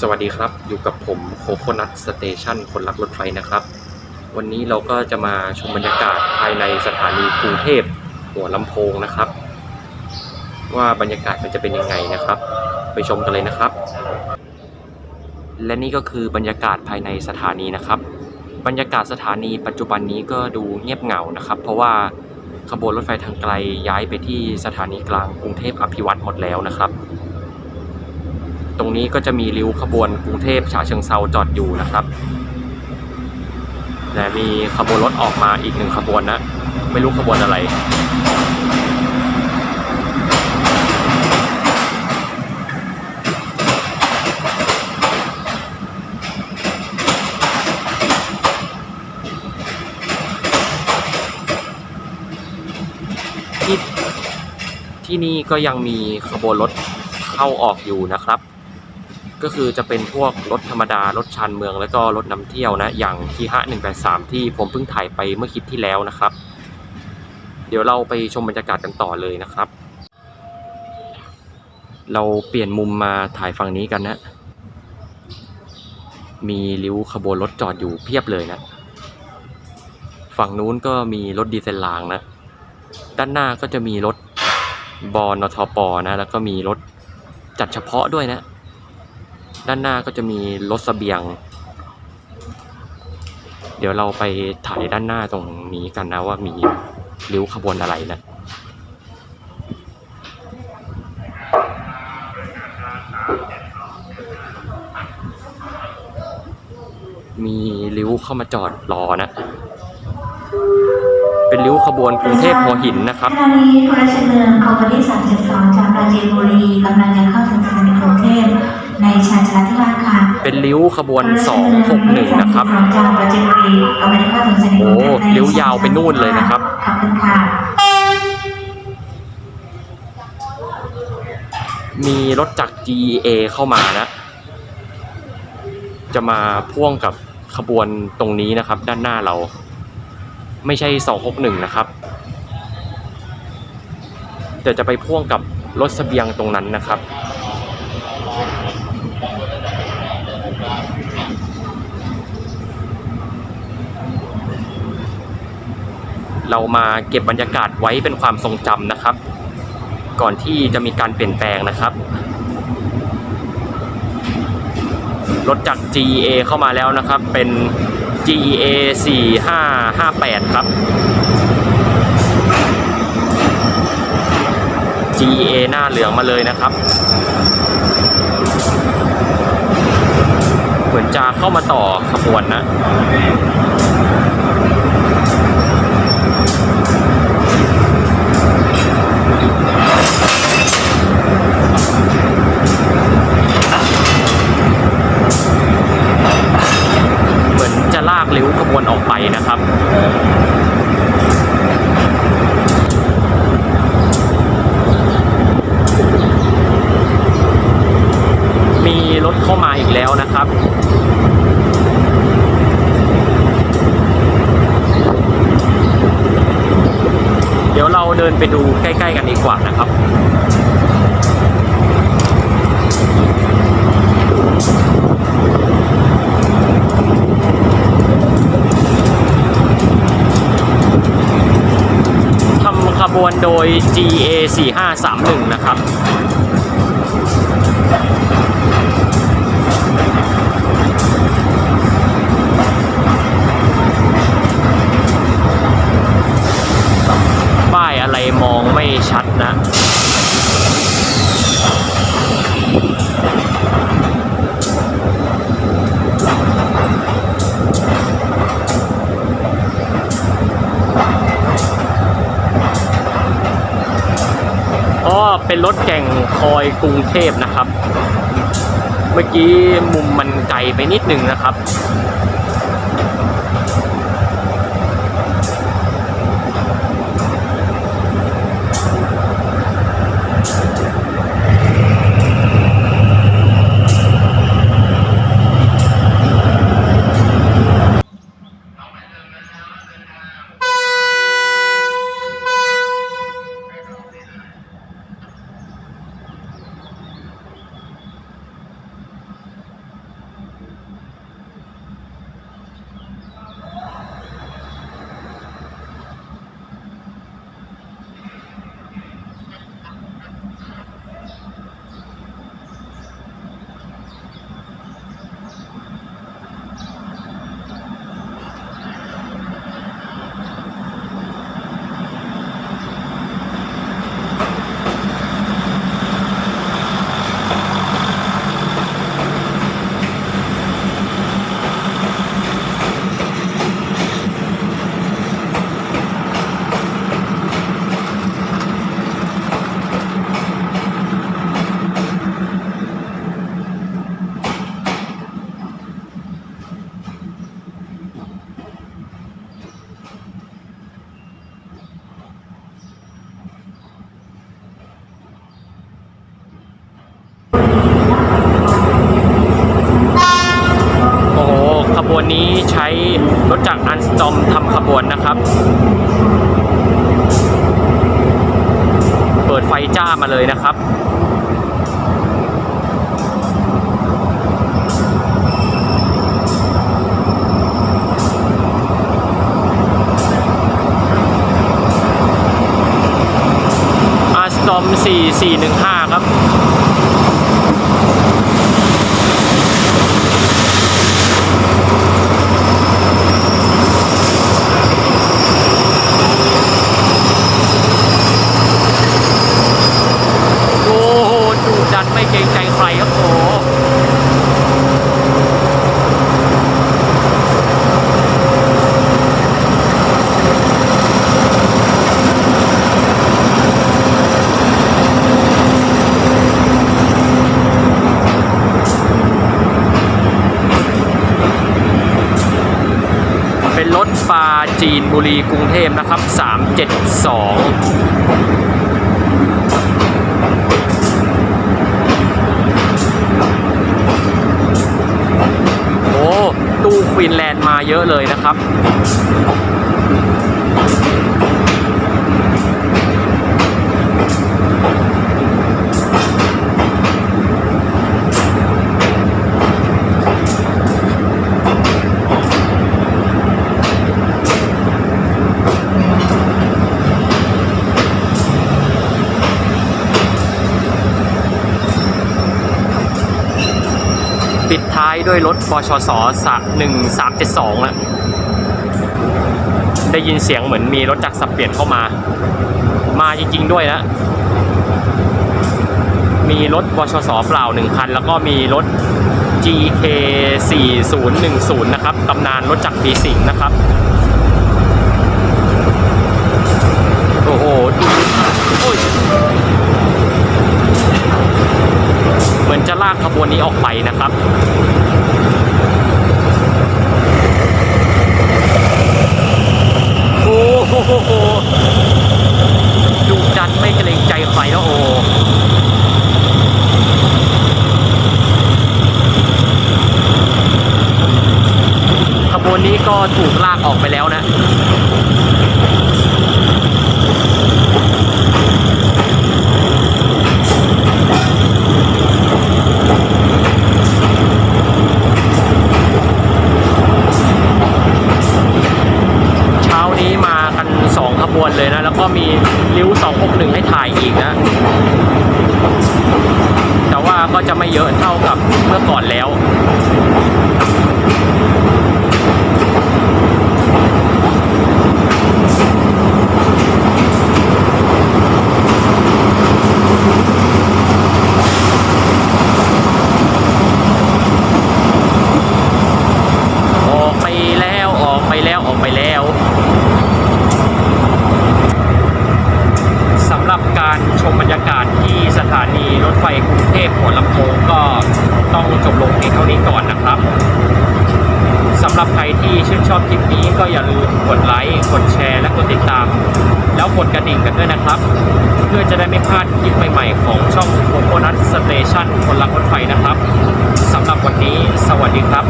สวัสดีครับ อยู่กับผมโคโคนัทสเตชันคนรักรถไฟนะครับ วันนี้เราก็จะมาชมบรรยากาศภายในสถานีกรุงเทพหัวลำโพงนะครับ ว่าบรรยากาศมันจะเป็นยังไงนะครับ ไปชมกันเลยนะครับ และนี่ก็คือบรรยากาศภายในสถานีนะครับ บรรยากาศสถานีปัจจุบันนี้ก็ดูเงียบเหงานะครับ เพราะว่าขบวนรถไฟทางไกลย้ายไปที่สถานีกลางกรุงเทพอภิวัตรหมดแล้วนะครับ ตรงนี้ก็จะมีริ้วขบวนกรุงเทพฉะเชิงเซาจอดอยู่นะครับและมีขบวนรถออกมาอีกหนึ่งขบวนนะ ไม่รู้ขบวนอะไร ที่ที่นี่ก็ยังมีขบวนรถเข้าออกอยู่นะครับ ก็คือจะเป็นพวกรถธรรมดารถชานเมือง แล้วก็รถนำเที่ยวนะ อย่างคีฮะ183 ที่ผมเพิ่งถ่ายไปเมื่อคลิปที่แล้วนะครับ เดี๋ยวเราไปชมบรรยากาศกันต่อเลยนะครับ เราเปลี่ยนมุมมาถ่ายฝั่งนี้กันนะ มีริ้วขบวนรถจอดอยู่เพียบเลยนะ ฝั่งนู้นก็มีรถดีเซลรางนะ ด้านหน้าก็จะมีรถบอนทปนะ แล้วก็มีรถจัดเฉพาะด้วยนะ ด้านหน้าก็จะมีรถเสบียง เดี๋ยวเราไปถ่ายด้านหน้าตรงนี้กันนะว่ามีริ้วขบวนอะไรนะมีริ้วเข้ามาจอดรอนะ เป็นริ้วขบวนกรุงเทพหัวหินนะครับขณะนี้พลเมืองคอมพานี372จากปราจีนบุรีกำลังจะเข้าถึงสถานีกรุงเทพ ในชานชาลาธิวาสค่ะเป็นริ้วขบวน 261 นะครับจากปราจีนบุรีกำลังจะเข้าถึงสถานีกรุงเทพโอ้ริ้วยาวไปนู่นเลยนะครับขอบคุณค่ะมีรถจาก GEA เข้ามานะ จะมาพ่วงกับขบวนตรงนี้นะครับ ด้านหน้าเรา ไม่ใช่ 261 นะครับ แต่จะไปพ่วงกับรถเสบียงตรงนั้นนะครับ เรามาเก็บบรรยากาศไว้เป็นความทรงจำนะครับ ก่อนที่จะมีการเปลี่ยนแปลงนะครับ รถจาก GEA เข้ามาแล้วนะครับ เป็น GEA 4558 ครับ GEA หน้าเหลืองมาเลยนะครับ เหมือน จะเข้ามาต่อขบวนนะ เหมือนจะลากริ้วขบวนออกไปนะครับ มีรถเข้ามาอีกแล้วนะครับ เเดินไปดูใกล้ ๆ กันดีกว่านะครับทำขบวนโดย GA 4531 นะครับ เป็นรถแก่งคอยกรุงเทพนะครับ เมื่อกี้มุมมันไกลไปนิดนึงนะครับ ค บวนนี้ใช้รถจากอันสตอมทำขบวนนะครับ เปิดไฟจ้ามาเลยนะครับอาสตอม4415 ครับ โอ้โหดูดันไม่เกรงใจใครครับโอ้โหเป็นรถปลา จีนบุรีกรุงเทพนะครับ 372โอ้ตู้ควีนแลนด์มาเยอะเลยนะครับ ปิดท้ายด้วยรถบชสสักหนึ่งสามเจ็ดสองนะได้ยินเสียงเหมือนมีรถจักรสับเปลี่ยนเข้ามา มาจริง ๆ ด้วยนะ มีรถบชสเปล่าหนึ่งคัน แล้วก็มีรถ GK 4010นะครับตำนานรถจักรปีสิงห์นะครับ โอ้โหดูโอ้ย เห มือนจะลากขบวนนี้ออกไปนะครับโอ้โหดูดันไม่เกรงใจใครนะโอ้ขบวนนี้ก็ถูกลากออกไปแล้วนะ เช้านี้มากันสองขบวนเลยนะ แล้วก็มีริ้ว261 ให้ถ่ายอีกนะ แต่ว่า ก็จะไม่เยอะเท่ากับเมื่อก่อนแล้ว ออกไปแล้วออกไปแล้วออกไปแล้ว สำหรับการชมบรรยากาศที่สถานีรถไฟกรุงเทพหัวลำโพงก็ต้องจบลงเพียงเท่านี้ก่อนนะครับสำหรับใครที่ชื่นช อบคลิปนี้ก็อย่าลืมกดไลค์กดแชร์และกดติดตาม แล้วกดกระดิ่งกันด้วยนะครับ เพื่อจะได้ไม่พลาดคลิปใหม่ๆ ของช่องโคโคนัทสเตชันคนรักรถไฟนะครับสำหรับวันนี้ สวัสดีครับ